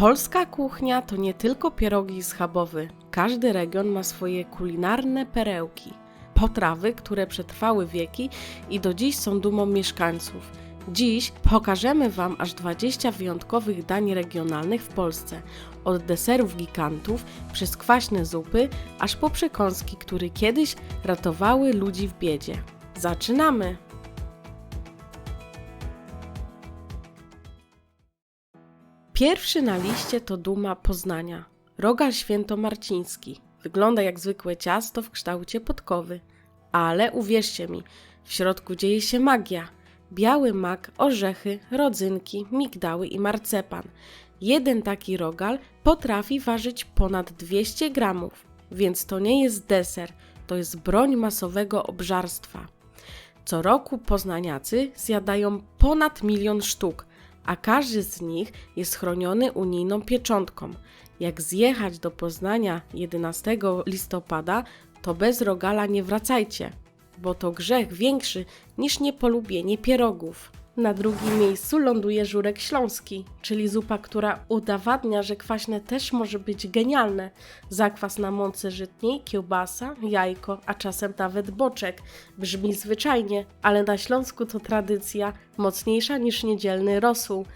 Polska kuchnia to nie tylko pierogi schabowy. Każdy region ma swoje kulinarne perełki. Potrawy, które przetrwały wieki i do dziś są dumą mieszkańców. Dziś pokażemy Wam aż 20 wyjątkowych dań regionalnych w Polsce. Od deserów gigantów, przez kwaśne zupy, aż po przekąski, które kiedyś ratowały ludzi w biedzie. Zaczynamy! Pierwszy na liście to duma Poznania. Rogal świętomarciński. Wygląda jak zwykłe ciasto w kształcie podkowy. Ale uwierzcie mi, w środku dzieje się magia. Biały mak, orzechy, rodzynki, migdały i marcepan. Jeden taki rogal potrafi ważyć ponad 200 gramów, więc to nie jest deser, to jest broń masowego obżarstwa. Co roku poznaniacy zjadają ponad milion sztuk, a każdy z nich jest chroniony unijną pieczątką. Jak zjechać do Poznania 11 listopada, to bez rogala nie wracajcie, bo to grzech większy niż niepolubienie pierogów. Na drugim miejscu ląduje żurek śląski, czyli zupa, która udowadnia, że kwaśne też może być genialne. Zakwas na mące żytniej, kiełbasa, jajko, a czasem nawet boczek. Brzmi zwyczajnie, ale na Śląsku to tradycja mocniejsza niż niedzielny rosół.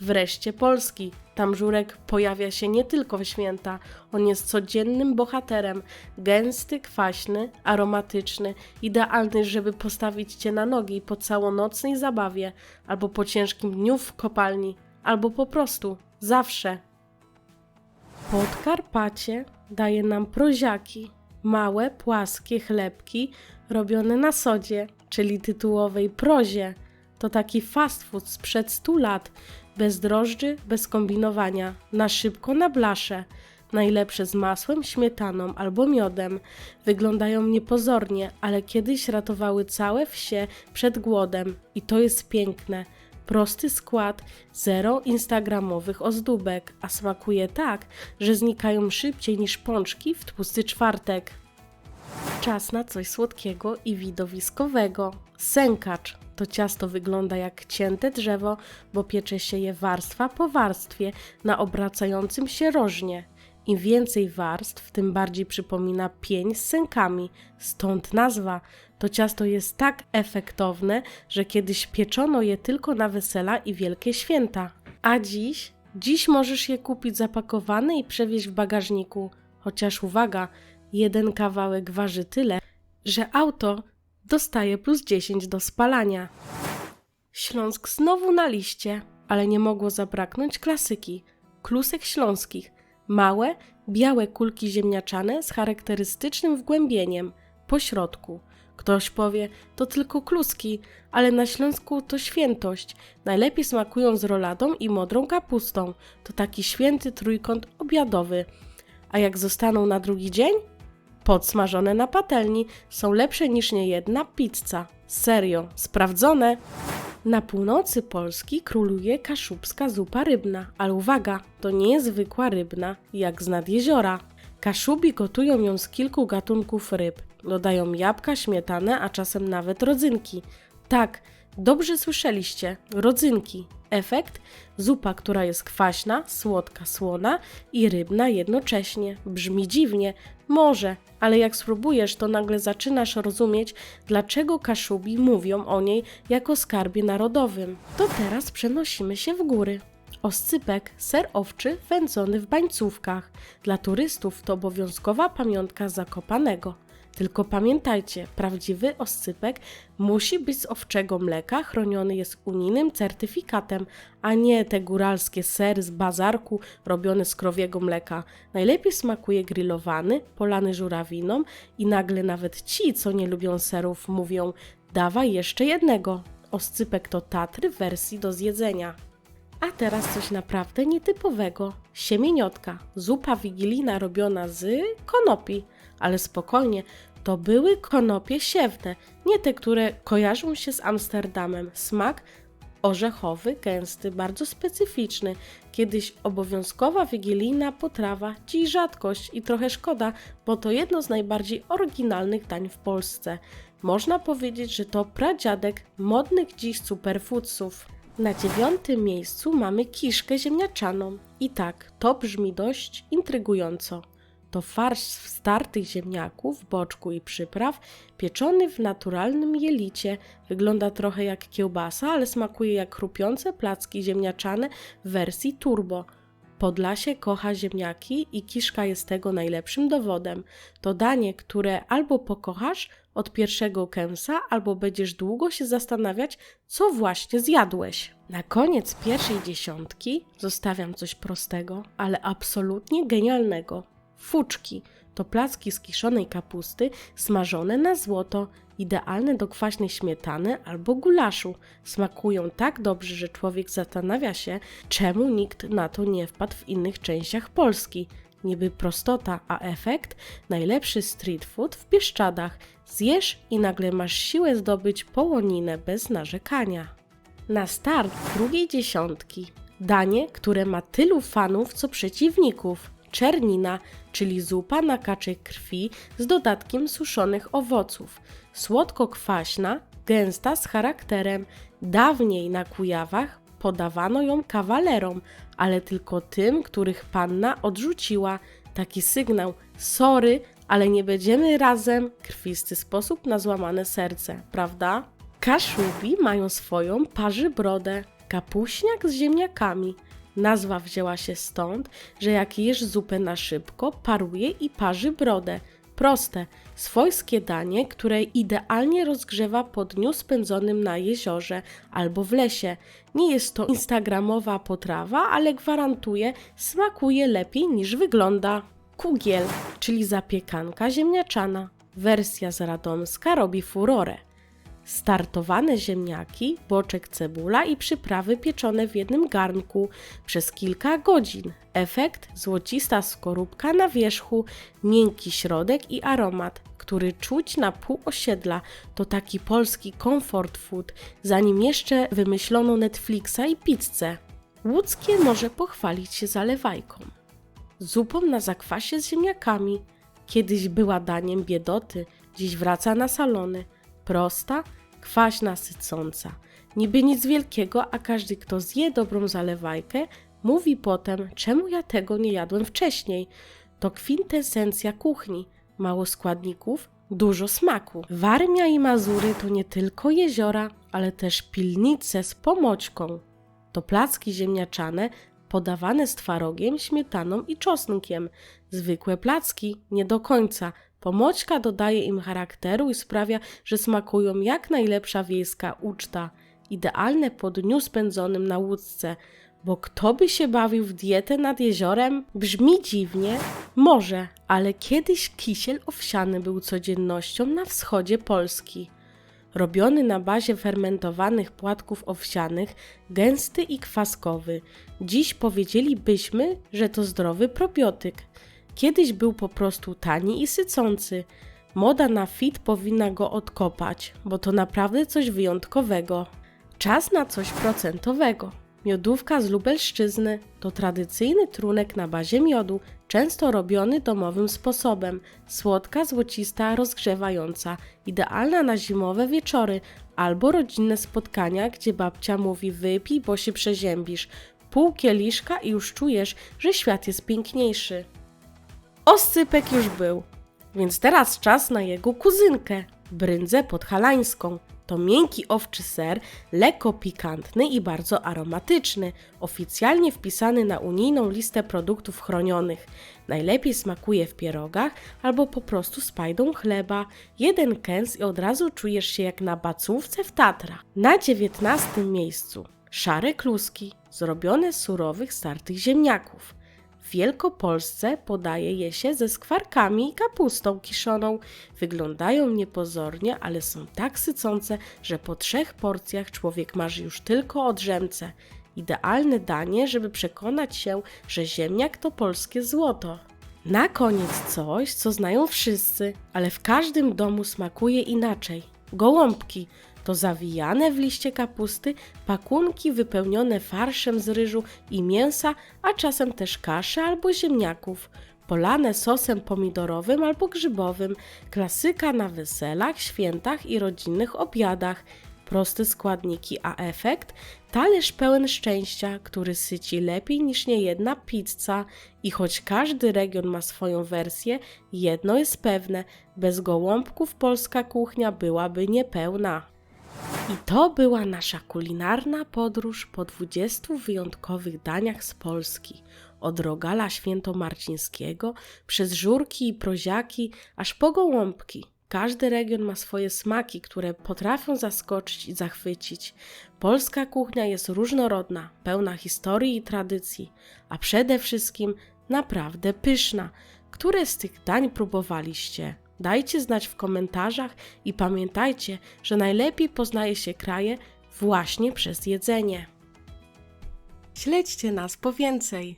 Wreszcie Polski. Tam żurek pojawia się nie tylko w święta, on jest codziennym bohaterem. Gęsty, kwaśny, aromatyczny, idealny, żeby postawić cię na nogi po całonocnej zabawie, albo po ciężkim dniu w kopalni, albo po prostu zawsze. Podkarpacie daje nam proziaki, małe, płaskie chlebki robione na sodzie, czyli tytułowej prozie. To taki fast food sprzed 100 lat, bez drożdży, bez kombinowania, na szybko na blasze. Najlepsze z masłem, śmietaną albo miodem. Wyglądają niepozornie, ale kiedyś ratowały całe wsie przed głodem. I to jest piękne. Prosty skład, zero instagramowych ozdóbek, a smakuje tak, że znikają szybciej niż pączki w tłusty czwartek. Czas na coś słodkiego i widowiskowego. Sękacz. To ciasto wygląda jak cięte drzewo, bo piecze się je warstwa po warstwie na obracającym się rożnie. Im więcej warstw, tym bardziej przypomina pień z sękami, stąd nazwa. To ciasto jest tak efektowne, że kiedyś pieczono je tylko na wesela i wielkie święta. A dziś? Dziś możesz je kupić zapakowane i przewieźć w bagażniku. Chociaż uwaga, jeden kawałek waży tyle, że auto dostaje plus 10 do spalania. Śląsk znowu na liście, ale nie mogło zabraknąć klasyki klusek śląskich. Małe, białe kulki ziemniaczane z charakterystycznym wgłębieniem po środku. Ktoś powie, to tylko kluski, ale na Śląsku to świętość. Najlepiej smakują z roladą i modrą kapustą. To taki święty trójkąt obiadowy. A jak zostaną na drugi dzień? Podsmażone na patelni są lepsze niż niejedna pizza. Serio, sprawdzone. Na północy Polski króluje kaszubska zupa rybna, ale uwaga, to nie zwykła rybna, jak z nad jeziora. Kaszubi gotują ją z kilku gatunków ryb. Dodają jabłka, śmietanę, a czasem nawet rodzynki. Tak, dobrze słyszeliście, rodzynki. Efekt? Zupa, która jest kwaśna, słodka, słona i rybna jednocześnie. Brzmi dziwnie, może, ale jak spróbujesz, to nagle zaczynasz rozumieć, dlaczego Kaszubi mówią o niej jako skarbie narodowym. To teraz przenosimy się w góry. Oscypek, ser owczy wędzony w bańcówkach. Dla turystów to obowiązkowa pamiątka Zakopanego. Tylko pamiętajcie, prawdziwy oscypek musi być z owczego mleka, chroniony jest unijnym certyfikatem, a nie te góralskie sery z bazarku robione z krowiego mleka. Najlepiej smakuje grillowany, polany żurawiną i nagle nawet ci, co nie lubią serów, mówią dawaj jeszcze jednego. Oscypek to Tatry w wersji do zjedzenia. A teraz coś naprawdę nietypowego. Siemieniotka, zupa wigilijna robiona z konopi ale spokojnie, to były konopie siewne, nie te, które kojarzą się z Amsterdamem. Smak orzechowy, gęsty, bardzo specyficzny. Kiedyś obowiązkowa wigilijna potrawa, dziś rzadkość i trochę szkoda, bo to jedno z najbardziej oryginalnych dań w Polsce. Można powiedzieć, że to pradziadek modnych dziś superfoodsów. Na dziewiątym miejscu mamy kiszkę ziemniaczaną. I tak, to brzmi dość intrygująco. To farsz z startych ziemniaków, boczku i przypraw, pieczony w naturalnym jelicie. Wygląda trochę jak kiełbasa, ale smakuje jak chrupiące placki ziemniaczane w wersji turbo. Podlasie kocha ziemniaki i kiszka jest tego najlepszym dowodem. To danie, które albo pokochasz od pierwszego kęsa, albo będziesz długo się zastanawiać, co właśnie zjadłeś. Na koniec pierwszej dziesiątki zostawiam coś prostego, ale absolutnie genialnego. Fuczki to placki z kiszonej kapusty smażone na złoto, idealne do kwaśnej śmietany albo gulaszu. Smakują tak dobrze, że człowiek zastanawia się, czemu nikt na to nie wpadł w innych częściach Polski. Niby prostota, a efekt? Najlepszy street food w Bieszczadach. Zjesz i nagle masz siłę zdobyć połoninę bez narzekania. Na start drugiej dziesiątki. Danie, które ma tylu fanów co przeciwników. Czernina, czyli zupa na kaczej krwi z dodatkiem suszonych owoców. Słodko-kwaśna, gęsta z charakterem. Dawniej na Kujawach podawano ją kawalerom, ale tylko tym, których panna odrzuciła. Taki sygnał: sorry, ale nie będziemy razem. Krwisty sposób na złamane serce, prawda? Kaszubi mają swoją parzy brodę, kapuśniak z ziemniakami. Nazwa wzięła się stąd, że jak jesz zupę na szybko, paruje i parzy brodę. Proste, swojskie danie, które idealnie rozgrzewa po dniu spędzonym na jeziorze albo w lesie. Nie jest to instagramowa potrawa, ale gwarantuję, smakuje lepiej niż wygląda. Kugiel, czyli zapiekanka ziemniaczana. Wersja z Radomska robi furorę. Startowane ziemniaki, boczek cebula i przyprawy pieczone w jednym garnku przez kilka godzin. Efekt złocista skorupka na wierzchu, miękki środek i aromat, który czuć na pół osiedla. To taki polski comfort food, zanim jeszcze wymyślono Netflixa i pizzę. Łódzkie może pochwalić się zalewajką. Zupą na zakwasie z ziemniakami. Kiedyś była daniem biedoty, dziś wraca na salony. Prosta, kwaśna, sycąca. Niby nic wielkiego, a każdy, kto zje dobrą zalewajkę, mówi potem, czemu ja tego nie jadłem wcześniej. To kwintesencja kuchni. Mało składników, dużo smaku. Warmia i Mazury to nie tylko jeziora, ale też pilnice z pomoćką. To placki ziemniaczane podawane z twarogiem, śmietaną i czosnkiem. Zwykłe placki nie do końca. Pomoćka dodaje im charakteru i sprawia, że smakują jak najlepsza wiejska uczta. Idealne po dniu spędzonym na łódce. Bo kto by się bawił w dietę nad jeziorem? Brzmi dziwnie, może, ale kiedyś kisiel owsiany był codziennością na wschodzie Polski robiony na bazie fermentowanych płatków owsianych, gęsty i kwaskowy. Dziś powiedzielibyśmy, że to zdrowy probiotyk. Kiedyś był po prostu tani i sycący. Moda na fit powinna go odkopać, bo to naprawdę coś wyjątkowego. Czas na coś procentowego. Miodówka z Lubelszczyzny to tradycyjny trunek na bazie miodu, często robiony domowym sposobem. Słodka, złocista, rozgrzewająca, idealna na zimowe wieczory albo rodzinne spotkania, gdzie babcia mówi wypij, bo się przeziębisz. Pół kieliszka i już czujesz, że świat jest piękniejszy. Oscypek już był, więc teraz czas na jego kuzynkę, bryndzę podhalańską. To miękki owczy ser, lekko pikantny i bardzo aromatyczny, oficjalnie wpisany na unijną listę produktów chronionych. Najlepiej smakuje w pierogach albo po prostu z pajdą chleba. Jeden kęs i od razu czujesz się jak na bacówce w Tatra. Na dziewiętnastym miejscu szare kluski, zrobione z surowych startych ziemniaków. W Wielkopolsce podaje je się ze skwarkami i kapustą kiszoną. Wyglądają niepozornie, ale są tak sycące, że po trzech porcjach człowiek marzy już tylko o drzemce. Idealne danie, żeby przekonać się, że ziemniak to polskie złoto. Na koniec coś, co znają wszyscy, ale w każdym domu smakuje inaczej. Gołąbki to zawijane w liście kapusty pakunki wypełnione farszem z ryżu i mięsa, a czasem też kaszy albo ziemniaków. Polane sosem pomidorowym albo grzybowym, klasyka na weselach, świętach i rodzinnych obiadach. proste składniki, a efekt talerz pełen szczęścia, który syci lepiej niż niejedna pizza i choć każdy region ma swoją wersję, jedno jest pewne, bez gołąbków polska kuchnia byłaby niepełna. I to była nasza kulinarna podróż po 20 wyjątkowych daniach z Polski. Od rogala świętomarcińskiego, przez żurki i proziaki, aż po gołąbki. Każdy region ma swoje smaki, które potrafią zaskoczyć i zachwycić. Polska kuchnia jest różnorodna, pełna historii i tradycji, a przede wszystkim naprawdę pyszna. Które z tych dań próbowaliście? Dajcie znać w komentarzach i pamiętajcie, że najlepiej poznaje się kraje właśnie przez jedzenie. Śledźcie nas po więcej.